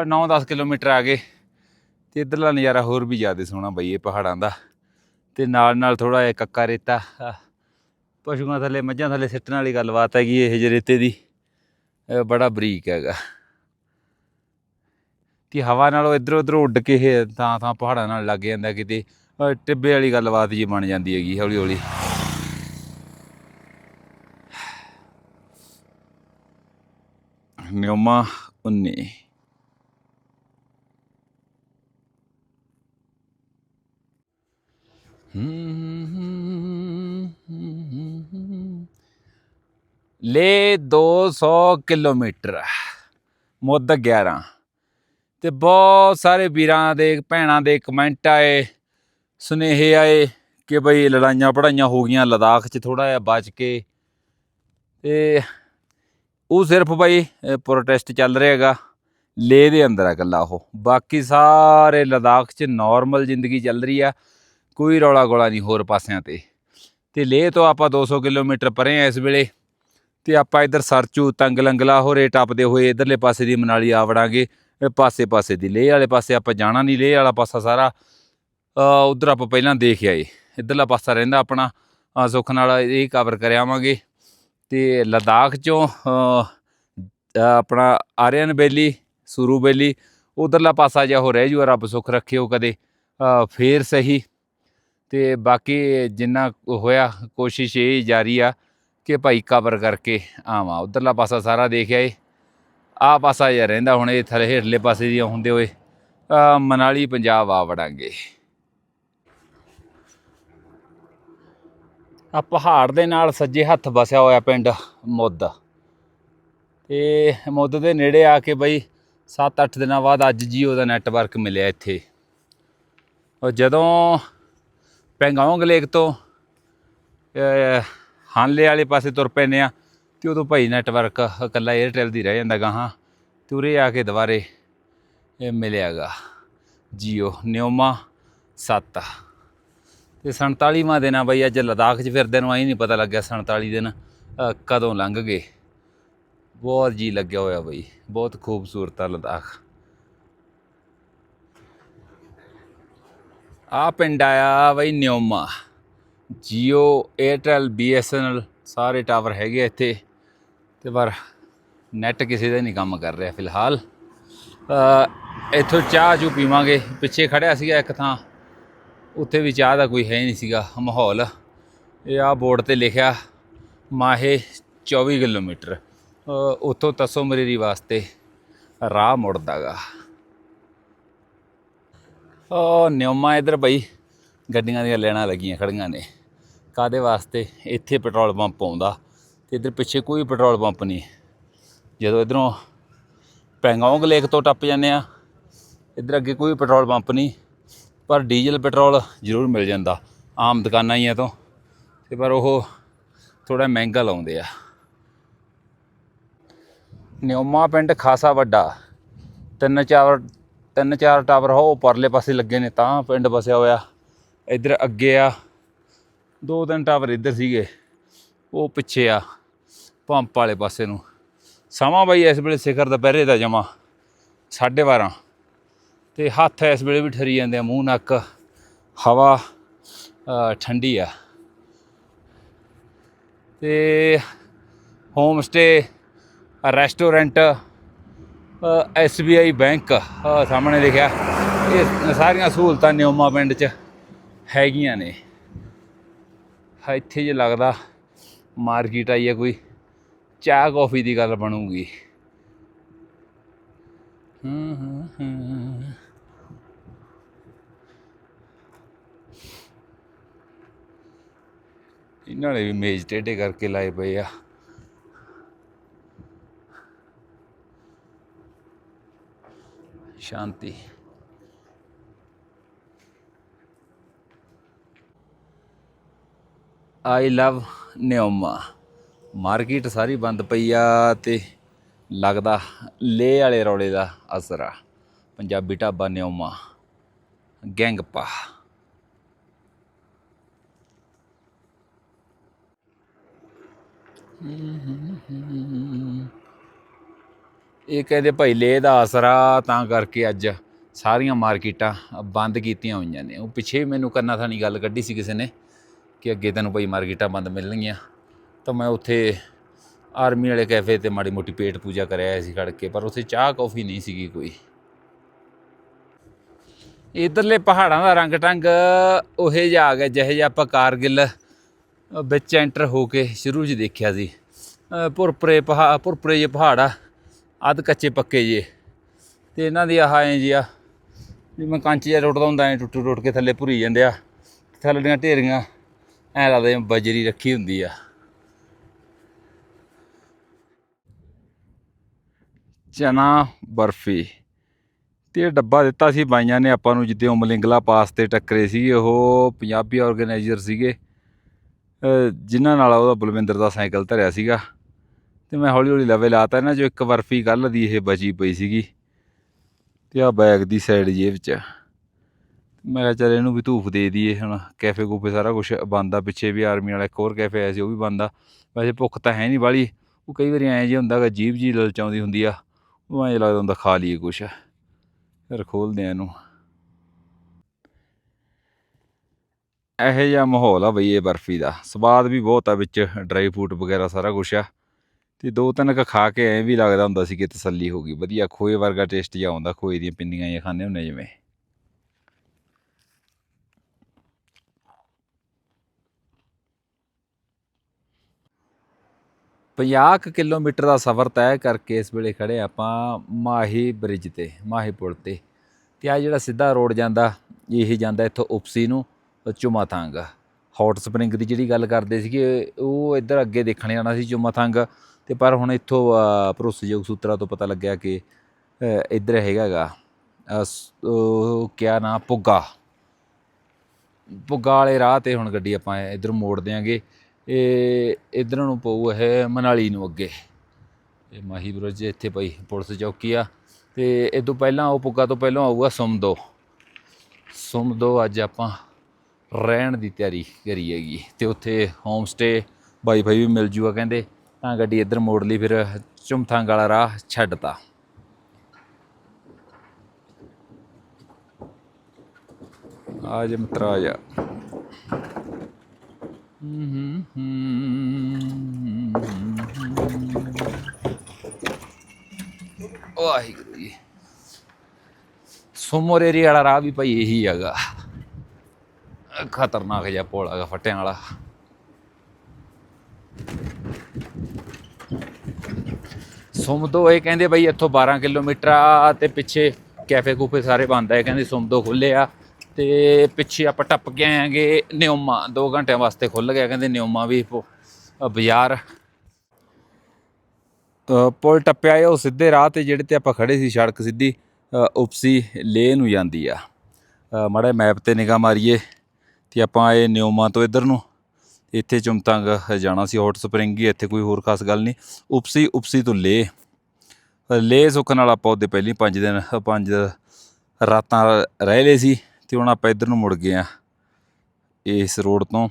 9-10 ਕਿਲੋਮੀਟਰ ਆ ਗਏ। ਤੇ ਇਧਰਲਾ ਨਜ਼ਾਰਾ ਹੋਰ ਵੀ ਜ਼ਿਆਦਾ ਸੋਹਣਾ ਬਈ ਇਹ ਪਹਾੜਾਂ ਦਾ। ਤੇ ਨਾਲ ਨਾਲ ਥੋੜਾ ਜਿਹਾ ਕੱਕਾ ਰੇਤਾ। ਪਸ਼ੂਆਂ ਥੱਲੇ, ਮੱਝਾਂ ਥੱਲੇ ਸਿੱਟਣ ਵਾਲੀ ਗੱਲਬਾਤ ਹੈਗੀ ਇਹ ਜਿਹੇ ਰੇਤੇ ਦੀ। ਬੜਾ ਬਰੀਕ ਹੈਗਾ। ਕਿ ਹਵਾ ਨਾਲੋਂ ਇਧਰ ਉਧਰ ਉੱਡ ਕੇ ਇਹ ਤਾਂ ਤਾਂ ਪਹਾੜਾਂ ਨਾਲ ਲੱਗ ਜਾਂਦਾ ਕਿਤੇ। ਟਿੱਬੇ ਵਾਲੀ ਗੱਲਬਾਤ ਜੀ ਬਣ ਜਾਂਦੀ ਹੈਗੀ ਹੌਲੀ ਹੌਲੀ ਨਿਯਮਾ 19 ਲੇ 200 ਕਿਲੋਮੀਟਰ ਮੁੱਦ 11 ਤੇ ਬਹੁਤ ਸਾਰੇ ਵੀਰਾਂ ਦੇ, ਭੈਣਾਂ ਦੇ ਕਮੈਂਟ ਆਏ, ਸੁਨੇਹੇ ਆਏ ਕਿ ਬਈ ਲੜਾਈਆਂ ਪੜਾਈਆਂ ਹੋ ਗਈਆਂ, ਲਦਾਖ 'ਚ ਥੋੜਾ ਜਿਹਾ ਬਚ ਕੇ। ਤੇ ਉਹ ਸਿਰਫ ਬਈ ਪ੍ਰੋਟੈਸਟ ਚੱਲ ਰਿਹਾ ਹੈਗਾ, ਲੇ ਦੇ ਅੰਦਰ ਆ ਇਕੱਲਾ ਉਹ। ਬਾਕੀ ਸਾਰੇ ਲਦਾਖ 'ਚ ਨਾਰਮਲ ਜ਼ਿੰਦਗੀ ਚੱਲ ਰਹੀ ਆ। ਕੋਈ ਰੌਲਾ ਗੋਲਾ ਨਹੀਂ ਹੋਰ ਪਾਸਿਆਂ ਤੇ। ਤੇ ਲੇਹ ਤੋਂ ਆਪਾਂ 200 ਕਿਲੋਮੀਟਰ ਪਰੇ ਆ ਇਸ ਵੇਲੇ। ਤੇ ਆਪਾਂ ਇੱਧਰ ਸਰਚੂ ਤੰਗ ਲੰਗਲਾ ਹੋਰੇ ਟੱਪਦੇ ਹੋਏ ਇਧਰਲੇ ਪਾਸੇ ਦੀ ਮਨਾਲੀ ਆਵੜਾਂਗੇ ਪਾਸੇ ਪਾਸੇ ਦੀ ਲੇਹ ਵਾਲੇ ਪਾਸੇ ਆਪਾਂ ਜਾਣਾ ਨਹੀਂ ਲੇਹ ਵਾਲਾ ਪਾਸਾ ਸਾਰਾ ਉਧਰ ਆਪਾਂ ਪਹਿਲਾਂ ਦੇਖ ਆਏ। ਇਧਰਲਾ ਪਾਸਾ ਰਹਿੰਦਾ ਆਪਣਾ। ਸੁੱਖ ਨਾਲ ਇਹ ਕਵਰ ਕਰ ਆਵਾਂਗੇ। ਤੇ ਲਦਾਖ ਚੋਂ ਆਪਣਾ ਆਰੀਅਨ ਬੈਲੀ ਸੂਰੂ ਬੈਲੀ ਉਧਰਲਾ ਪਾਸਾ ਜਿਹਾ ਹੋ ਰਹਿ ਜੂ ਰੱਬ ਸੁੱਖ ਰੱਖਿਓ ਕਦੇ। ਅ, ਫੇਰ ਸਹੀ। ਤੇ ਬਾਕੀ ਜਿੰਨਾ ਹੋਇਆ, ਕੋਸ਼ਿਸ਼ ਇਹ ਜਾਰੀ ਆ ਕਿ ਭਾਈ ਕਵਰ ਕਰਕੇ ਆਵਾਂ। ਉਧਰਲਾ ਪਾਸਾ ਸਾਰਾ ਦੇਖਿਆ ਏ। ਆ ਪਾਸਾ ਜਿਹਾ ਰਹਿੰਦਾ ਹੁਣ, ਇਹ ਥਲੇ ਹੇਠਲੇ ਪਾਸੇ ਦੀ ਹੁੰਦੇ ਹੋਏ। ਮਨਾਲੀ, ਪੰਜਾਬ ਆ ਵੜਾਂਗੇ। ਆ ਪਹਾੜ ਦੇ ਨਾਲ ਸੱਜੇ ਹੱਥ ਵਸਿਆ ਹੋਇਆ ਪਿੰਡ ਮੁੱਦ ਤੇ ਮੁੱਦ ਦੇ ਨੇੜੇ ਆ ਕੇ ਬਈ 7-8 ਦਿਨਾਂ ਬਾਅਦ ਅੱਜ ਜੀਓ ਦਾ ਨੈਟਵਰਕ ਮਿਲਿਆ ਇੱਥੇ। ਉਹ ਜਦੋਂ ਪੈਂਗੋਂਗ ਲੇਕ ਤੋਂ ਅਹ, ਹਾਨਲੇ ਵਾਲੇ ਪਾਸੇ ਤੁਰ ਪੈਨੇ ਆ ਤੇ ਉਦੋਂ ਭਾਈ ਨੈਟਵਰਕ ਇਕੱਲਾ 에ਅਰਟੈਲ ਦੀ ਰਹਿ ਜਾਂਦਾ ਗਾਹਾਂ ਤੇ ਉਰੇ ਆ ਕੇ ਦੁਬਾਰੇ ਇਹ ਮਿਲਿਆਗਾ ਜੀਓ ਨਿਓਮਾ 7 ਤੇ 47ਵਾਂ ਦਿਨ ਆ ਬਈ ਅੱਜ ਲਦਾਖ 'ਚ ਫਿਰਦੇ ਨੂੰ ਆਈ ਨਹੀਂ ਪਤਾ ਲੱਗਿਆ 47 ਦਿਨ ਕਦੋਂ ਲੰਘ ਗਏ। ਬਹੁਤ ਜੀ ਲੱਗਿਆ ਹੋਇਆ ਬਈ ਬਹੁਤ ਖੂਬਸੂਰਤ ਆ ਲਦਾਖ। ਆ ਪਿੰਡ ਆਇਆ ਬਈ ਨਿਓਮਾ ਜੀਓ 에ਅਰਟੈਲ ਬੀਐਸਐਨਐਲ ਸਾਰੇ ਟਾਵਰ ਹੈਗੇ ਇੱਥੇ। ਤੇ ਪਰ ਨੈਟ ਕਿਸੇ ਦਾ ਨਹੀਂ ਕੰਮ ਕਰ ਰਿਹਾ ਫਿਲਹਾਲ। ਇੱਥੋਂ ਚਾਹ ਚੂ ਪੀਵਾਂਗੇ। ਪਿੱਛੇ ਖੜਿਆ ਸੀਗਾ ਇੱਕ ਥਾਂ। ਉੱਥੇ ਵੀ ਚਾਹ ਦਾ ਕੋਈ ਹੈ ਹੀ ਨਹੀਂ ਸੀਗਾ, ਮਾਹੌਲ। ਇਹ ਆ ਬੋਰਡ ਤੇ ਲਿਖਿਆ, ਮਾਹੇ 24 ਕਿਲੋਮੀਟਰ। ਉੱਥੋਂ ਤਸੋ ਮਰੀਰੀ ਵਾਸਤੇ ਰਾਹ ਮੁੜਦਾਗਾ। ਉਹ ਨਿਯਮਾ ਇਧਰ ਬਈ, ਗੱਡੀਆਂ ਦੀਆਂ ਲੈਣਾ ਲੱਗੀਆਂ ਖੜੀਆਂ ਨੇ। ਕਾਦੇ ਵਾਸਤੇ? ਇੱਥੇ ਪੈਟਰੋਲ ਪੰਪ ਆਉਂਦਾ ਤੇ ਇਧਰ ਪਿੱਛੇ ਕੋਈ ਪੈਟਰੋਲ ਪੰਪ ਨਹੀਂ। ਜਦੋਂ ਇਧਰੋਂ ਪੈਂਗੋਂਗ ਲੇਕ ਤੋਂ ਟੱਪ ਜਾਂਦੇ ਆ, ਇਧਰ ਅੱਗੇ ਕੋਈ ਪੈਟਰੋਲ ਪੰਪ ਨਹੀਂ, ਪਰ ਡੀਜ਼ਲ ਪੈਟਰੋਲ ਜ਼ਰੂਰ ਮਿਲ ਜਾਂਦਾ, ਆਮ ਦੁਕਾਨਾਂ ਹੀ ਆ ਤੋਂ। ਤੇ ਪਰ ਉਹ ਥੋੜਾ ਮਹਿੰਗਾ ਲਾਉਂਦੇ ਆ। ਨਿਉਮਾ ਪਿੰਡ ਖਾਸਾ ਵੱਡਾ, ਤਿੰਨ ਚਾਰ ਤਿੰਨ ਚਾਰ ਟਾਵਰ ਹੋ ਪਰਲੇ ਪਾਸੇ ਲੱਗੇ ਨੇ, ਤਾਂ ਪਿੰਡ ਵਸਿਆ ਹੋਇਆ। ਇੱਧਰ ਅੱਗੇ ਆ ਦੋ ਤਿੰਨ ਟਾਵਰ ਇੱਧਰ ਸੀਗੇ, ਉਹ ਪਿੱਛੇ ਆ, ਪੰਪ ਵਾਲੇ ਪਾਸੇ ਨੂੰ। ਸਮਾਂ ਬਾਈ ਇਸ ਵੇਲੇ ਸਿਖਰ ਦੁਪਹਿਰੇ ਦਾ ਜਮਾ 12:30 ਤੇ ਹੱਥ ਇਸ ਵੇਲੇ ਵੀ ਠਰੀ ਜਾਂਦੇ ਆ, ਮੂੰਹ, ਨੱਕ, ਹਵਾ ਠੰਡੀ ਆ। ਤੇ home stay restaurant SBI bank ਸਾਹਮਣੇ ਲਿਖਿਆ, ਇਹ ਸਾਰੀਆਂ ਸਹੂਲਤਾਂ ਨਿਉਮਾ ਪਿੰਡ 'ਚ ਹੈਗੀਆਂ ਨੇ। ਇੱਥੇ ਜੇ ਲੱਗਦਾ ਮਾਰਕੀਟ ਆਈ ਹੈ ਕੋਈ, ਚਾਹ ਕੌਫੀ ਦੀ ਗੱਲ ਬਣੂਗੀ। ਹੂੰ ਹੂੰ ਹੂੰ। ਇਹਨਾਂ ਨੇ ਵੀ ਮੇਜ਼ ਟੇਢੇ ਕਰਕੇ ਲਾਏ ਪਏ ਆ। ਸ਼ਾਂਤੀ। ਆਈ ਲਵ ਨਿਓਮਾ ਮਾਰਕੀਟ ਸਾਰੀ ਬੰਦ ਪਈ ਆ ਤੇ ਲੱਗਦਾ ਲੇ ਵਾਲੇ ਰੌਲੇ ਦਾ ਅਸਰ ਆ। ਪੰਜਾਬੀ ਢਾਬਾ ਨਿਓਮਾ ਗੈਂਗਪਾ। ਇਹ ਕਹਿੰਦੇ ਭਾਈ ਲੇ ਦਾ ਆਸਰਾ ਤਾਂ ਕਰਕੇ ਅੱਜ ਸਾਰੀਆਂ ਮਾਰਕੀਟਾਂ ਬੰਦ ਕੀਤੀਆਂ ਹੋਈਆਂ ਨੇ। ਉਹ ਪਿੱਛੇ ਮੈਨੂੰ ਕੰਨਾਂ ਥਾਣੀ ਗੱਲ ਕੱਢੀ ਸੀ ਕਿਸੇ ਨੇ ਕਿ ਅੱਗੇ ਤੈਨੂੰ ਭਾਈ ਮਾਰਕੀਟਾਂ ਬੰਦ ਮਿਲਣਗੀਆਂ। ਤਾਂ ਮੈਂ ਉੱਥੇ ਆਰਮੀ ਵਾਲੇ ਕੈਫੇ ਤੇ ਮਾੜੀ ਮੋਟੀ ਪੇਟ ਪੂਜਾ ਕਰਿਆ ਆਇਆ ਸੀ ਖੜ ਕੇ ਪਰ ਉੱਥੇ ਚਾਹ ਕੌਫੀ ਨਹੀਂ ਸੀਗੀ ਕੋਈ। ਇਧਰਲੇ ਪਹਾੜਾਂ ਦਾ ਰੰਗ ਟੰਗ ਉਹੇ ਜਿਹਾ ਆ ਗਿਆ ਜਿਹੇ ਜਿਹਾ ਆਪਾਂ ਕਾਰਗਿਲ ਵਿੱਚ ਐਂਟਰ ਹੋ ਕੇ ਸ਼ੁਰੂ 'ਚ ਦੇਖਿਆ ਸੀ। ਅ, ਭੁਰਪੁਰੇ ਪਹਾ ਭੁਰਪੁਰੇ ਜਿਹੇ ਪਹਾੜ ਆ। ਅੱਧ ਕੱਚੇ ਪੱਕੇ ਜੇ। ਤੇ ਇਹਨਾਂ ਦੀ ਆਹ ਐਂ ਜੀ ਆ ਜਿਵੇਂ ਕੰਚ ਜਿਹਾ ਰੁੱਟਦਾ ਹੁੰਦਾ, ਐ ਟੁੱਟ ਟੁੱਟ ਕੇ ਥੱਲੇ ਭੁਰੀ ਜਾਂਦੇ ਆ। ਥੱਲੇ ਦੀਆਂ ਢੇਰੀਆਂ ਐ ਲੱਗਦਾ ਜਿਵੇਂ ਬਜਰੀ ਰੱਖੀ ਹੁੰਦੀ ਆ। ਚਨਾ ਬਰਫੀ। ਤੇ ਡੱਬਾ ਦਿੱਤਾ ਸੀ ਬਾਈਆਂ ਨੇ, ਆਪਾਂ ਨੂੰ ਜਿੱਦੇ ਉਮਲਿੰਗਲਾ ਪਾਸ ਤੇ ਟੱਕਰੇ ਸੀ ਉਹ ਪੰਜਾਬੀ ਆਰਗੇਨਾਈਜ਼ਰ ਸੀਗੇ। ਜਿਨ੍ਹਾਂ ਨਾਲ ਉਹਦਾ ਬਲਵਿੰਦਰ ਦਾ ਸਾਈਕਲ ਧਰਿਆ ਸੀਗਾ। ਤੇ ਮੈਂ ਹੌਲੀ ਹੌਲੀ ਲਵੇ ਲਾਤਾ ਇਹਨਾਂ ਜੋ ਇੱਕ ਬਰਫੀ ਕੱਲ ਦੀ ਇਹ ਬਚੀ ਪਈ ਸੀਗੀ, ਤੇ ਆ ਬੈਗ ਦੀ ਸਾਈਡ ਜੇਬ 'ਚ ਮੈਂ ਕਿਹਾ ਚੱਲ ਇਹਨੂੰ ਵੀ ਧੂਫ ਦੇ ਦਈਏ ਹੁਣ ਕੈਫੇ ਕੂਫੇ ਸਾਰਾ ਕੁਝ ਬੰਦ ਪਿੱਛੇ ਵੀ ਆਰਮੀ ਵਾਲਾ ਇੱਕ ਹੋਰ ਕੈਫੇ ਆਇਆ ਸੀ, ਉਹ ਵੀ ਬੰਦ ਵੈਸੇ ਭੁੱਖ ਤਾਂ ਹੈ ਨਹੀਂ ਵਾਲੀ ਉਹ ਕਈ ਵਾਰੀ ਐਂ ਜੇ ਹੁੰਦਾ ਗਾ ਜੀਭ ਜੀ ਲਲਚਾਉਂਦੀ ਹੁੰਦੀ ਆ, ਉਹ ਐਂ ਲੱਗਦਾ ਹੁੰਦਾ ਖਾ ਲਈਏ ਕੁਛ। ਫਿਰ ਖੋਲਦੇ ਆ ਇਹਨੂੰ। ਇਹੋ ਜਿਹਾ ਮਾਹੌਲ ਆ ਬਈ ਇਹ ਬਰਫੀ ਦਾ। ਸਵਾਦ ਵੀ ਬਹੁਤ ਆ ਵਿੱਚ ਡਰਾਈ ਫਰੂਟ ਵਗੈਰਾ ਸਾਰਾ ਕੁਛ ਆ। ਤੇ ਦੋ ਤਿੰਨ ਕ ਖਾ ਕੇ ਐਂ ਵੀ ਲੱਗਦਾ ਹੁੰਦਾ ਸੀ ਕਿ ਤਸੱਲੀ ਹੋ ਗਈ। ਵਧੀਆ ਖੋਏ ਵਰਗਾ ਟੇਸਟ ਜਿਹਾ ਆਉਂਦਾ, ਖੋਏ ਦੀਆਂ ਪਿੰਨੀਆਂ ਜਿਹਾ ਖਾਂਦੇ ਹੁੰਦੇ ਜਿਵੇਂ। ਪੰਜਾਹ ਕੁ ਕਿਲੋਮੀਟਰ ਦਾ ਸਫ਼ਰ ਤੈਅ ਕਰਕੇ ਇਸ ਵੇਲੇ ਖੜੇ ਆਪਾਂ ਮਾਹੀ ਬ੍ਰਿਜ ਤੇ, ਮਾਹੀ ਪੁਲ ਤੇ। ਤੇ ਆ ਜਿਹੜਾ ਸਿੱਧਾ ਰੋਡ ਜਾਂਦਾ, ਇਹ ਜਾਂਦਾ ਇੱਥੋਂ ਉਪਸੀ ਨੂੰ ਚੁਮਾਥੰਗ। ਹੌਟ ਸਪਰਿੰਗ ਦੀ ਜਿਹੜੀ ਗੱਲ ਕਰਦੇ ਸੀਗੇ, ਉਹ ਇੱਧਰ ਅੱਗੇ ਦੇਖਣ ਜਾਣਾ ਸੀ ਚੁਮਾਥੰਗ। ਤੇ ਪਰ ਹੁਣ ਇੱਥੋਂ ਭਰੋਸੇਯੋਗ ਸੂਤਰਾਂ ਤੋਂ ਪਤਾ ਲੱਗਿਆ ਕਿ ਇੱਧਰ ਹੈਗਾਗਾ ਉਹ ਕਿਆ ਨਾ, ਪੁੱਗਾ। ਪੁੱਗਾ ਵਾਲੇ ਰਾਹ ਤੇ ਹੁਣ ਗੱਡੀ ਆਪਾਂ ਇੱਧਰ ਮੋੜ ਦਿਆਂਗੇ। ਇਹ ਇਧਰ ਨੂੰ ਪਊ ਇਹ ਮਨਾਲੀ ਨੂੰ ਅੱਗੇ। ਇਹ ਮਾਹੀ ਬ੍ਰਿਜ ਇੱਥੇ ਪਈ, ਪੁਲਿਸ ਚੌਕੀ ਆ। ਤੇ ਇਹ ਤੋਂ ਪਹਿਲਾਂ ਉਹ ਪੁੱਗਾ ਤੋਂ ਪਹਿਲਾਂ ਆਊਗਾ ਸੁਮਦੋ। ਸੁਮਦੋ ਅੱਜ ਆਪਾਂ ਰਹਿਣ ਦੀ ਤਿਆਰੀ ਕਰੀ ਹੈਗੀ। ਤੇ ਉੱਥੇ ਹੋਮ ਸਟੇ ਵਾਈਫਾਈ ਵੀ ਮਿਲ ਜੂਗਾ ਕਹਿੰਦੇ। ਤਾਂ ਗੱਡੀ ਇੱਧਰ ਮੋੜ ਲਈ, ਫਿਰ ਚੁਮਥੰਗ ਵਾਲਾ ਰਾਹ ਛੱਡਤਾ। ਆ ਜਾ ਮਿੱਤਰਾ ਆ ਵਾਹਿਗੁਰੂ ਜੀ। ਸੁਮਰ ਏਰੀਆ ਵਾਲਾ ਰਾਹ ਵੀ ਭਾਈ ਇਹੀ ਹੈਗਾ। ਖਤਰਨਾਕ ਜਿਹਾ ਪੋਲ ਹੈਗਾ ਫੱਟਿਆਂ ਵਾਲਾ। ਸੁਮਦੋ ਇਹ ਕਹਿੰਦੇ ਬਈ ਇੱਥੋਂ 12 ਕਿਲੋਮੀਟਰ ਆ ਤੇ ਪਿੱਛੇ ਕੈਫੇ ਕੂਫੇ ਸਾਰੇ ਬੰਦ ਆ। ਕਹਿੰਦੇ ਸੁਮਦੋ ਖੁੱਲੇ ਆ ਤੇ ਪਿੱਛੇ ਆਪਾਂ ਟੱਪ ਕੇ ਆਏਗੇ ਨਿਉਮਾ 2 ਘੰਟਿਆਂ ਵਾਸਤੇ ਖੁੱਲ ਗਿਆ। ਕਹਿੰਦੇ ਨਿਉਮਾ ਵੀ ਪ- ਬਾਜ਼ਾਰ। ਪੁਲ ਟੱਪਿਆ ਹੈ ਉਹ ਸਿੱਧੇ ਰਾਹ ਤੇ ਜਿਹੜੇ ਤੇ ਆਪਾਂ ਖੜੇ ਸੀ ਸੜਕ ਸਿੱਧੀ ਉਪਸੀ ਲੇ ਨੂੰ ਜਾਂਦੀ ਆ। ਅ, ਮਾੜਾ ਮੈਪ ਤੇ ਨਿਗਾਹ ਮਾਰੀਏ ਤੇ ਆਪਾਂ ਆਏ ਨਿਉਮਾ ਤੋਂ ਇੱਧਰ ਨੂੰ। ਇੱਥੇ ਚੁਮਤੰਗ ਜਾਣਾ ਸੀ, ਹੌਟ ਸਪਰਿੰਗ ਹੀ ਇੱਥੇ ਕੋਈ ਹੋਰ ਖਾਸ ਗੱਲ ਨਹੀਂ। ਉਪਸੀ ਉਪਸੀ ਤੋਂ ਲੇ ਲੇ ਸੁੱਖ ਨਾਲ ਆਪਾਂ ਉਹਦੇ ਪਹਿਲੀ 5 ਦਿਨ 5 ਰਾਤਾਂ ਰਹਿ ਲਏ ਸੀ ਤੇ ਹੁਣ ਆਪਾਂ ਇੱਧਰ ਨੂੰ ਮੁੜ ਗਏ ਆ ਇਸ ਰੋਡ ਤੋਂ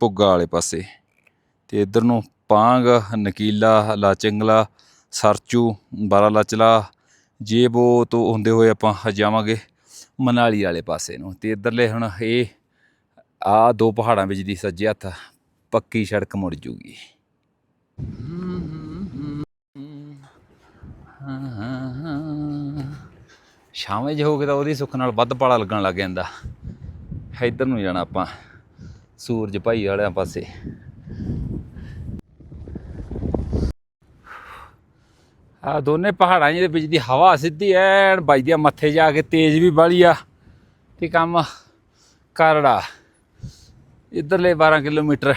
ਪੁੱਗਾ ਵਾਲੇ ਪਾਸੇ। ਤੇ ਇੱਧਰ ਨੂੰ ਪਾਂਗ, ਨਕੀਲਾ, ਲਾਚਿੰਗਲਾ, ਸਰਚੂ ਬਾਰਾ ਬਾਰਾਲਾਚਲਾ, ਜੇਬੋ ਤੋਂ ਹੁੰਦੇ ਹੋਏ ਆਪਾਂ ਜਾਵਾਂਗੇ ਮਨਾਲੀ ਵਾਲੇ ਪਾਸੇ ਨੂੰ। ਤੇ ਇੱਧਰਲੇ ਹੁਣ ਇਹ ਆ ਦੋ ਪਹਾੜਾਂ ਵਿੱਚ ਦੀ ਸੱਜੇ ਹੱਥ ਪੱਕੀ ਸੜਕ ਮੁੜ ਜੂਗੀ। ਸ਼ਾਮੇ ਜੇ ਹੋ ਕੇ ਤਾਂ ਉਹਦੀ ਸੁੱਖ ਨਾਲ ਵੱਧ ਪਾਲਾ ਲੱਗਣ ਲੱਗ ਜਾਂਦਾ। ਇੱਧਰ ਨੂੰ ਜਾਣਾ ਆਪਾਂ, ਸੂਰਜ ਭਾਈ ਵਾਲਿਆਂ ਪਾਸੇ। ਆ ਦੋਨੇ ਪਹਾੜਾਂ ਦੇ ਵਿੱਚ ਦੀ ਹਵਾ ਸਿੱਧੀ ਐਨ ਵੱਜਦੀ ਆ, ਮੱਥੇ ਜਾ ਕੇ ਤੇਜ਼ ਵੀ ਬਾਲੀ ਆ। ਤੇ ਕੰਮ ਕਰੜਾ। ਇੱਧਰਲੇ 12 ਕਿਲੋਮੀਟਰ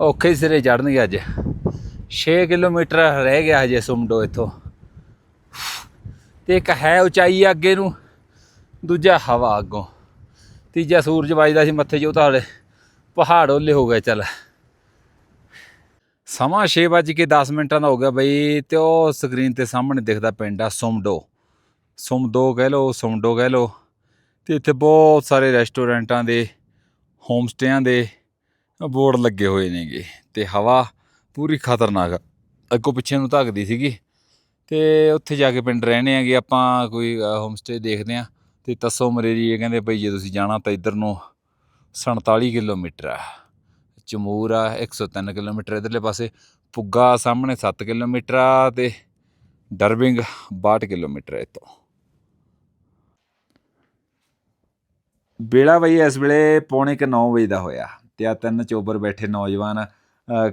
ਔਖੇ ਸਿਰੇ ਚੜਨਗੇ ਅੱਜ। 6 ਕਿਲੋਮੀਟਰ ਰਹਿ ਗਿਆ ਹਜੇ ਸੁਮਡੋ ਇੱਥੋਂ। ਤੇ ਇੱਕ ਹੈ ਉਚਾਈ ਅੱਗੇ ਨੂੰ, ਦੂਜਾ ਹਵਾ ਅੱਗੋਂ। ਤੀਜਾ ਸੂਰਜ ਵੱਜਦਾ ਸੀ ਮੱਥੇ 'ਚ, ਉਹ ਤਾਂ ਪਹਾੜ ਓਲੇ ਹੋ ਗਏ, ਚੱਲ। ਸਮਾਂ 6 ਵੱਜ ਕੇ 10 ਮਿੰਟਾਂ ਦਾ ਹੋ ਗਿਆ ਬਈ, ਤੇ ਉਹ ਸਕਰੀਨ ਤੇ ਸਾਹਮਣੇ ਦਿਖਦਾ ਪਿੰਡ ਆ ਸੁਮਡੋ। ਸੁਮਡੋ ਕਹਿ ਲਓ, ਸੁਮਡੋ ਕਹਿ ਲਓ। ਤੇ ਇੱਥੇ ਬਹੁਤ ਸਾਰੇ ਰੈਸਟੋਰੈਂਟਾਂ ਦੇ ਹੋਮ ਸਟੇਆਂ ਦੇ ਬੋਰਡ ਲੱਗੇ ਹੋਏ ਨੇਗੇ ਤੇ ਹਵਾ ਪੂਰੀ ਖਤਰਨਾਕ ਅੱਗੋਂ ਪਿੱਛੇ ਨੂੰ ਧੱਕਦੀ ਸੀਗੀ ਤੇ ਉੱਥੇ ਜਾ ਕੇ ਪਿੰਡ ਰਹਿਣੇ ਆਗੇ, ਆਪਾਂ ਕੋਈ ਹੋਮ ਸਟੇ ਦੇਖਦੇ ਆ ਤੇ ਤਸੋ ਮਰੇਰੀ ਇਹ ਕਹਿੰਦੇ ਭਈ ਜੇ ਤੁਸੀਂ ਜਾਣਾ ਤਾਂ ਇੱਧਰ ਨੂੰ 47 ਕਿਲੋਮੀਟਰ ਆ। ਚਮੂਰ ਆ 103 ਕਿਲੋਮੀਟਰ ਇਧਰਲੇ ਪਾਸੇ, ਪੁੱਗਾ ਸਾਹਮਣੇ 7 ਕਿਲੋਮੀਟਰ ਆ ਤੇ ਡਰਬਿੰਗ 62 ਕਿਲੋਮੀਟਰ ਹੈ ਇੱਥੋਂ। ਬੇੜਾ ਬਈ ਇਸ ਵੇਲੇ ਪੌਣੇ ਕ 9 ਵਜੇ ਦਾ ਹੋਇਆ। ਤੇ ਆ ਤਿੰਨ ਚੋਬਰ ਬੈਠੇ ਨੌਜਵਾਨ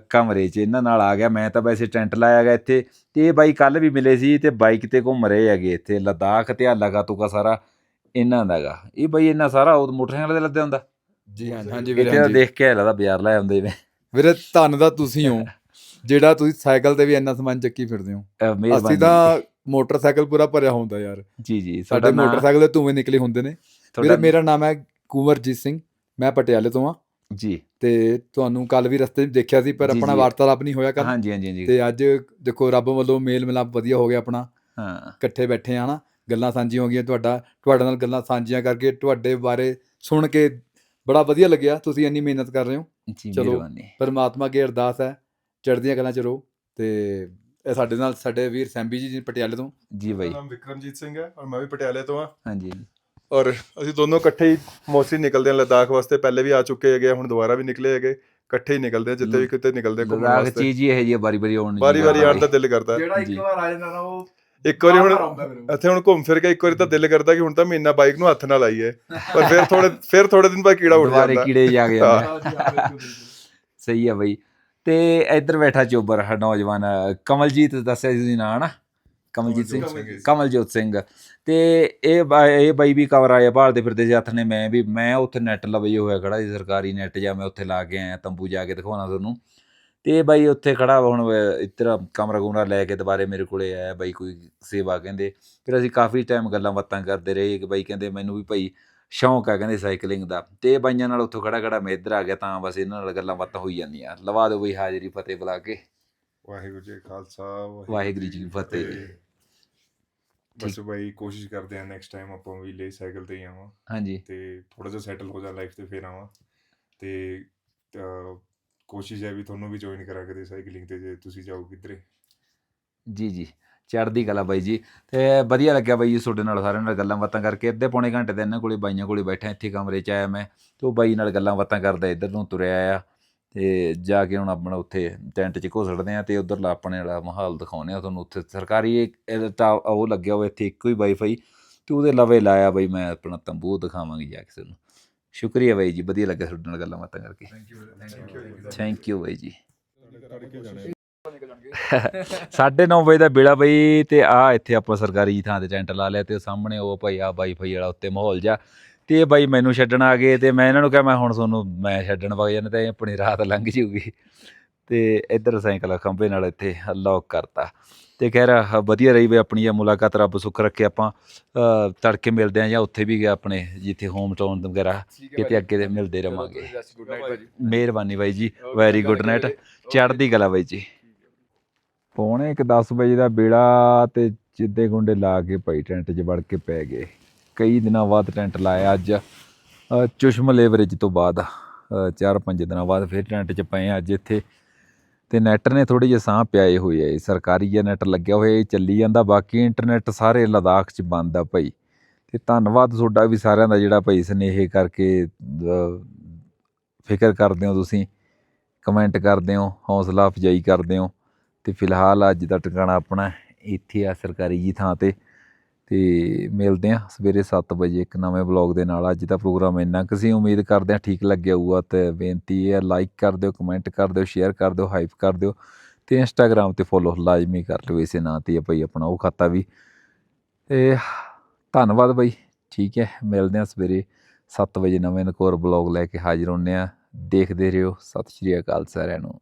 ਕਮਰੇ 'ਚ। ਇਹਨਾਂ ਨਾਲ ਆ ਗਿਆ ਮੈਂ ਤਾਂ ਵੈਸੇ ਟੈਂਟ ਲਾਇਆ ਗਿਆ ਇੱਥੇ। ਤੇ ਇਹ ਬਾਈ ਕੱਲ ਵੀ ਮਿਲੇ ਸੀ ਤੇ ਬਾਈਕ ਤੇ ਘੁੰਮ ਰਹੇ ਹੈਗੇ ਇੱਥੇ। ਲਦਾਖ ਤੇ ਆ ਲਗਾ ਤੁਕਾ ਸਾਰਾ ਇਹਨਾਂ ਦਾਗਾ ਇਹ ਬਾਈ ਇਹਨਾਂ ਸਾਰਾ ਉਹ ਮੋਟਰਸਾਈਕਲ ਦੇ ਲੱਦੇ ਹੁੰਦਾ? ਜੀ ਹਾਂ ਹਾਂਜੀ ਵੀਰੇ ਹਾਂਜੀ। ਦੇਖ ਕੇ ਲੱਗਦਾ ਬਾਜ਼ਾਰ ਲੈ ਆਉਂਦੇ ਨੇ। ਵੀਰੇ ਧੰਨਵਾਦ ਤੁਸੀਂ ਹੋ। ਜਿਹੜਾ ਤੁਸੀਂ ਸਾਈਕਲ ਤੇ ਵੀ ਇੰਨਾ ਸਮਾਨ ਚੱਕੀ ਫਿਰਦੇ ਹੋ। ਅਸੀਂ ਤਾਂ ਮੋਟਰਸਾਈਕਲ ਪੂਰਾ ਭਰਿਆ ਹੁੰਦਾ ਯਾਰ। ਜੀ ਜੀ ਸਾਡੇ ਮੋਟਰਸਾਈਕਲ ਦੇ ਧੂਏ ਨਿਕਲੇ ਹੁੰਦੇ ਨੇ। ਵੀਰੇ ਮੇਰਾ ਨਾਮ ਹੈ ਕੁੰਵਰਜੀਤ ਸਿੰਘ। ਮੈਂ ਪਟਿਆਲੇ ਤੋਂ ਆ ਜੀ। ਤੇ ਤੁਹਾਨੂੰ ਕੱਲ ਵੀ ਰਸਤੇ 'ਚ ਦੇਖਿਆ ਸੀ ਪਰ ਜੀ, ਆਪਣਾ ਜੀ। ਵਾਰਤਾਲਾਪ ਨਹੀਂ ਹੋਇਆ ਕੱਲ ਹਾਂਜੀ ਹਾਂਜੀ ਹਾਂਜੀ। ਤੇ ਅੱਜ ਦੇਖੋ ਰੱਬ ਵੱਲੋਂ ਮੇਲ ਮਿਲਾਪ ਵਧੀਆ ਹੋ ਗਿਆ ਆਪਣਾ। ਹਾਂ। ਇਕੱਠੇ ਬੈਠੇ ਆ ਨਾ ਗੱਲਾਂ ਸਾਂਝੀਆਂ ਹੋ ਗਈਆਂ ਤੁਹਾਡਾ ਤੁਹਾਡੇ ਨਾਲ ਗੱਲਾਂ ਸਾਂਝੀਆਂ ਕਰਕੇ ਤੁਹਾਡੇ ਬਾਰੇ ਸੁਣ ਕੇ ਬੜਾ ਵਧੀਆ ਲੱਗਿਆ ਤੁਸੀਂ ਇੰਨੀ ਮਿਹਨਤ ਕਰ ਰਹੇ ਹੋ। ਜੀ ਚਲੋ। ਮਿਹਰਬਾਨੀ। ਪਰਮਾਤਮਾ ਅੱਗੇ ਅਰਦਾਸ ਹੈ ਚੜ੍ਹਦੀਆਂ ਕਲਾਂ ਚ ਰਹੋ। ਤੇ ਇਹ ਸਾਡੇ ਨਾਲ ਸਾਡੇ ਵੀਰ ਸੈਂਬੀ ਜੀ ਜੀ ਪਟਿਆਲੇ ਤੋਂ। ਜੀ ਬਾਈ। ਮੇਰਾ ਨਾਮ ਵਿਕਰਮਜੀਤ ਸਿੰਘ ਹੈ ਔਰ ਮੈਂ ਵੀ ਪਟਿਆਲੇ ਤੋਂ ਹਾਂ। ਹਾਂਜੀ। ਔਰ ਅਸੀਂ ਦੋਨੋਂ ਇਕੱਠੇ ਹੀ ਮੋਸਟਲੀ ਨਿਕਲਦੇ ਹਾਂ ਲਦਾਖ ਵਾਸਤੇ ਪਹਿਲੇ ਵੀ ਆ ਚੁੱਕੇ ਹੈਗੇ ਆ, ਹੁਣ ਦੁਬਾਰਾ ਵੀ ਨਿਕਲੇ ਹੈਗੇ ਇਕੱਠੇ ਹੀ ਨਿਕਲਦੇ ਆ ਜਿੱਥੇ ਵੀ ਕਿਤੇ ਨਿਕਲਦੇ ਘੁੰਮਣ ਲਦਾਖ ਵਾਸਤੇ ਚੀਜ਼ ਹੀ ਇਹ ਜੀ ਵਾਰੀ ਵਾਰੀ ਆਉਣ ਵਾਰੀ ਵਾਰੀ ਆਉਣ ਦਾ ਦਿਲ ਕਰਦਾ। ਜਿਹੜਾ ਜੀ। ਇੱਕ ਵਾਰ ਆ ਜਾਂਦਾ ਨਾ ਉਹ ਇੱਕ ਵਾਰੀ ਹੁਣ। ਇੱਥੇ ਹੁਣ ਘੁੰਮ ਫਿਰ ਕੇ ਇੱਕ ਵਾਰੀ ਤਾਂ ਦਿਲ ਕਰਦਾ ਕਿ ਹੁਣ ਤਾਂ ਮਹੀਨਾ ਬਾਈਕ ਨੂੰ ਹੱਥ ਨਾ ਲਾਈਏ ਪਰ ਫਿਰ ਥੋੜੇ ਫਿਰ ਥੋੜੇ ਦਿਨ ਬਾਅਦ ਕੀੜਾ ਉੱਡ ਦੁਬਾਰੇ ਜਾਂਦਾ ਕੀੜੇ ਜਾ। ਹਾਂ ਬਿਲਕੁਲ। ਸਹੀ ਆ ਬਈ ਤੇ ਇੱਧਰ ਬੈਠਾ ਚੋਬਰ ਹੈ ਨੌਜਵਾਨ ਕਮਲਜੀਤ ਦੱਸਿਆ ਸੀ ਤੁਸੀਂ ਨਾਂ ਨਾ ਕਮਲਜੀਤ ਸਿੰਘ। ਕਮਲਜੀਤ ਸਿੰਘ। ਤੇ ਇਹ ਇਹ ਬਾਈ ਵੀ ਕਵਰ ਆਇਆ ਭਾਲਦੇ ਫਿਰਦੇ ਸੀ ਹੱਥ ਨੇ। ਮੈਂ ਵੀ ਮੈਂ ਉੱਥੇ ਨੈਟ ਲਵਈ ਹੋਇਆ ਖੜਾ ਸੀ ਸਰਕਾਰੀ ਨੈਟ ਜਾਂ ਮੈਂ ਉੱਥੇ ਲਾ ਕੇ ਆਇਆ ਤੰਬੂ ਜਾ ਕੇ ਦਿਖਾਉਣਾ ਤੁਹਾਨੂੰ। ਤੇ ਬਾਈ ਉੱਥੇ ਖੜਾ ਹੁਣ ਇੱਧਰ ਕਮਰਾ ਕੁਮਰਾ ਲੈ ਕੇ ਦੁਬਾਰੇ ਮੇਰੇ ਕੋਲੇ ਆਇਆ ਬਾਈ ਕੋਈ ਸੇਵਾ ਕਹਿੰਦੇ। ਫਿਰ ਅਸੀਂ ਕਾਫੀ ਟਾਈਮ ਗੱਲਾਂ ਬਾਤਾਂ ਕਰਦੇ ਰਹੇ ਕਿ ਬਾਈ ਕਹਿੰਦੇ ਮੈਨੂੰ ਵੀ ਭਾਈ ਸ਼ੌਂਕ ਆ ਕਹਿੰਦੇ ਸਾਈਕਲਿੰਗ ਦਾ। ਤੇ ਬਾਈਆਂ ਨਾਲ ਉੱਥੋਂ ਖੜਾ ਖੜਾ ਮੈਂ ਇੱਧਰ ਆ ਗਿਆ ਤਾਂ ਬਸ ਇਹਨਾਂ ਨਾਲ ਗੱਲਾਂ ਬਾਤਾਂ ਹੋਈ ਜਾਂਦੀਆਂ। ਲਵਾ ਦਿਓ ਬਈ ਹਾਜ਼ਰੀ ਫਤਿਹ ਬੁਲਾ ਕੇ। ਵਾਹਿਗੁਰੂ ਜੀ ਕਾ ਖਾਲਸਾ ਵਾਹਿਗੁਰੂ ਜੀ ਕੀ ਫਤਿਹ ਬਸ ਬਾਈ ਕੋਸ਼ਿਸ਼ ਕਰਦੇ ਆ ਨੈਕਸਟ ਟਾਈਮ ਆਪਾਂ ਵੀ ਲੈ ਸਾਈਕਲ ਤੇ ਹੀ ਆਵਾਂ। ਹਾਂਜੀ। ਤੇ ਥੋੜਾ ਜਿਹਾ ਸੈਟਲ ਹੋ ਜਾ ਲਾਈਫ ਤੇ ਫਿਰ ਆਵਾਂ। ਤੇ ਕੋਸ਼ਿਸ਼ ਹੈ ਵੀ ਤੁਹਾਨੂੰ ਵੀ ਜੁਆਇਨ ਕਰਾ ਕੇ ਦੇ ਸਾਈਕਲਿੰਗ ਤੇ ਜੇ ਤੁਸੀਂ ਜਾਓ ਕਿਧਰੇ। ਜੀ ਜੀ। ਚੜ੍ਹਦੀ ਕਲਾ ਬਾਈ ਜੀ। ਤੇ ਵਧੀਆ ਲੱਗਿਆ ਬਾਈ ਜੀ ਤੁਹਾਡੇ ਨਾਲ ਸਾਰਿਆਂ ਨਾਲ ਗੱਲਾਂ ਬਾਤਾਂ ਕਰਕੇ। ਅੱਧੇ ਪੌਣੇ ਘੰਟੇ ਦੇ ਇਹਨਾਂ ਕੋਲੇ ਬਾਈਆਂ ਕੋਲੇ ਬੈਠਾ ਇੱਥੇ ਕਮਰੇ 'ਚ ਆਇਆ ਮੈਂ। ਤੇ ਉਹ ਬਾਈ ਨਾਲ ਗੱਲਾਂ ਬਾਤਾਂ ਕਰਦਾ ਇੱਧਰ ਨੂੰ ਤੁਰਿਆ ਆ ਤੇ ਜਾ ਕੇ ਹੁਣ ਆਪਣਾ ਉੱਥੇ ਟੈਂਟ 'ਚ ਘੁਸੜਦੇ ਆ ਤੇ ਉਧਰਲਾ ਆਪਣੇ ਵਾਲਾ ਮਾਹੌਲ ਦਿਖਾਉਂਦੇ ਆ ਤੁਹਾਨੂੰ ਉੱਥੇ ਸਰਕਾਰੀ ਇੱਕ ਉਹ ਲੱਗਿਆ ਹੋਇਆ ਇੱਥੇ ਇੱਕੋ ਹੀ ਵਾਈਫਾਈ ਤੇ ਉਹਦੇ ਲਵੇ ਲਾਇਆ ਬਾਈ ਮੈਂ ਆਪਣਾ ਤੰਬੂ ਦਿਖਾਵਾਂਗੀ ਜਾ ਕੇ ਤੁਹਾਨੂੰ ਸ਼ੁਕਰੀਆ ਬਾਈ ਜੀ ਵਧੀਆ ਲੱਗਿਆ ਤੁਹਾਡੇ ਨਾਲ ਗੱਲਾਂ ਬਾਤਾਂ ਕਰਕੇ. ਥੈਂਕ ਯੂ ਬਾਈ ਜੀ ਤੜਕੇ ਜਾਣਾ ਨਿਕਲ ਜਾਣਗੇ। ਸਾਢੇ ਨੌ ਵਜੇ ਦਾ ਬੇੜਾ ਬਈ ਤੇ ਆ ਇੱਥੇ ਆਪਾਂ ਸਰਕਾਰੀ ਥਾਂ ਤੇ ਟੈਂਟ ਲਾ ਲਿਆ ਤੇ ਸਾਹਮਣੇ ਉਹ ਭਾਈ ਆ ਵਾਈਫਾਈ ਵਾਲਾ ਉੱਤੇ ਮਾਹੌਲ ਜਾ ਤੇ ਇਹ ਬਾਈ ਮੈਨੂੰ ਛੱਡਣ ਆ ਗਏ ਤੇ ਮੈਂ ਇਹਨਾਂ ਨੂੰ ਕਿਹਾ ਮੈਂ ਹੁਣ ਤੁਹਾਨੂੰ ਮੈਂ ਛੱਡਣ ਵਗ ਜਾਣਾ ਤੇ ਆਪਣੀ ਰਾਤ ਲੰਘ ਜੂਗੀ ਤੇ ਇੱਧਰ ਸਾਈਕਲ ਖੰਭੇ ਨਾਲ ਇੱਥੇ ਲੌਕ ਕਰਤਾ। ਤੇ ਕਹਿ ਰਿਹਾ ਵਧੀਆ ਰਹੀ ਵੀ ਆਪਣੀ ਇਹ ਮੁਲਾਕਾਤ ਰੱਬ ਸੁੱਖ ਰੱਖੇ ਆਪਾਂ। ਤੜਕੇ ਮਿਲਦੇ ਆ ਜਾਂ ਉੱਥੇ ਵੀ ਆਪਣੇ ਜਿੱਥੇ ਹੋਮ ਟਾਊਨ ਵਗੈਰਾ ਕਿਤੇ। ਅੱਗੇ ਦੇ ਮਿਲਦੇ ਰਵਾਂਗੇ। ਮਿਹਰਬਾਨੀ ਬਾਈ ਜੀ। ਵੈਰੀ ਗੁੱਡ ਨਾਈਟ ਚੜ੍ਹਦੀ ਕਲਾ ਬਾਈ ਜੀ। ਪੌਣੇ ਇੱਕ 10 ਵਜੇ ਦਾ ਬੇੜਾ ਤੇ ਜਿੱਦੇ ਗੁੰਡੇ ਲਾ ਕੇ ਭਾਈ ਟੈਂਟ 'ਚ ਵੜ ਕੇ ਪੈ ਗਏ। ਕਈ ਦਿਨਾਂ ਬਾਅਦ ਟੈਂਟ ਲਾਇਆ ਅੱਜ। ਚੁਸ਼ਮ ਲੇਵਰੇਜ ਤੋਂ ਬਾਅਦ 4-5 ਦਿਨਾਂ ਬਾਅਦ ਫਿਰ ਟੈਂਟ 'ਚ ਪਏ ਅੱਜ ਇੱਥੇ। ਤੇ ਨੈਟ ਨੇ ਥੋੜੀ ਜਿਹੀ ਸਾਹ ਪਿਆਏ ਹੋਏ ਆ ਇਹ ਸਰਕਾਰੀ ਜਿਹਾ ਨੈਟ ਲੱਗਿਆ ਹੋਇਆ, ਇਹ ਚੱਲੀ ਜਾਂਦਾ, ਬਾਕੀ ਇੰਟਰਨੈਟ ਸਾਰੇ ਲਦਾਖ 'ਚ ਬੰਦ ਆ ਭਾਈ। ਤੇ ਧੰਨਵਾਦ ਤੁਹਾਡਾ ਵੀ ਸਾਰਿਆਂ ਦਾ ਜਿਹੜਾ ਭਾਈ ਸਨੇਹ ਕਰਕੇ ਫਿਕਰ ਕਰਦੇ ਹੋ ਤੁਸੀਂ ਕਮੈਂਟ ਕਰਦੇ ਹੋ, ਹੌਸਲਾ ਅਫਜਾਈ ਕਰਦੇ ਹੋ। ਤੇ ਫਿਲਹਾਲ ਅੱਜ ਦਾ ਟਿਕਾਣਾ ਆਪਣਾ ਇੱਥੇ ਆ ਸਰਕਾਰੀ ਜੀ ਥਾਂ ਤੇ। ਤੇ ਮਿਲਦੇ ਆ ਸਵੇਰੇ 7 ਵਜੇ ਇੱਕ ਨਵੇਂ ਬਲੌਗ ਦੇ ਨਾਲ। ਅੱਜ ਦਾ ਪ੍ਰੋਗਰਾਮ ਇੰਨਾ ਕੁ ਅਸੀਂ ਉਮੀਦ ਕਰਦੇ ਆ ਠੀਕ ਲੱਗਿਆ ਹੋਊਗਾ ਤੇ ਬੇਨਤੀ ਇਹ ਹੈ ਲਾਈਕ ਕਰ ਦਿਓ ਕਮੈਂਟ ਕਰ ਦਿਓ ਸ਼ੇਅਰ ਕਰ ਦਿਓ ਹਾਈਪ ਕਰ ਦਿਓ ਤੇ ਇੰਸਟਾਗ੍ਰam ਤੇ ਫੋਲੋ ਲਾਜ਼ਮੀ ਕਰ ਲਿਓ ਇਸੇ ਨਾਂ ਤੇ ਆ ਭਾਈ ਆਪਣਾ ਉਹ ਖਾਤਾ ਵੀ। ਤੇ ਧੰਨਵਾਦ ਬਾਈ, ਠੀਕ ਹੈ, ਮਿਲਦੇ ਆ ਸਵੇਰੇ 7 ਵਜੇ ਨਵੇਂ ਨਕੋਰ ਬਲੌਗ ਲੈ ਕੇ ਹਾਜ਼ਰ ਹੁੰਨੇ ਆ ਦੇਖਦੇ ਰਹੋ, ਸਤਿ ਸ਼੍ਰੀ ਅਕਾਲ ਸਾਰਿਆਂ ਨੂੰ।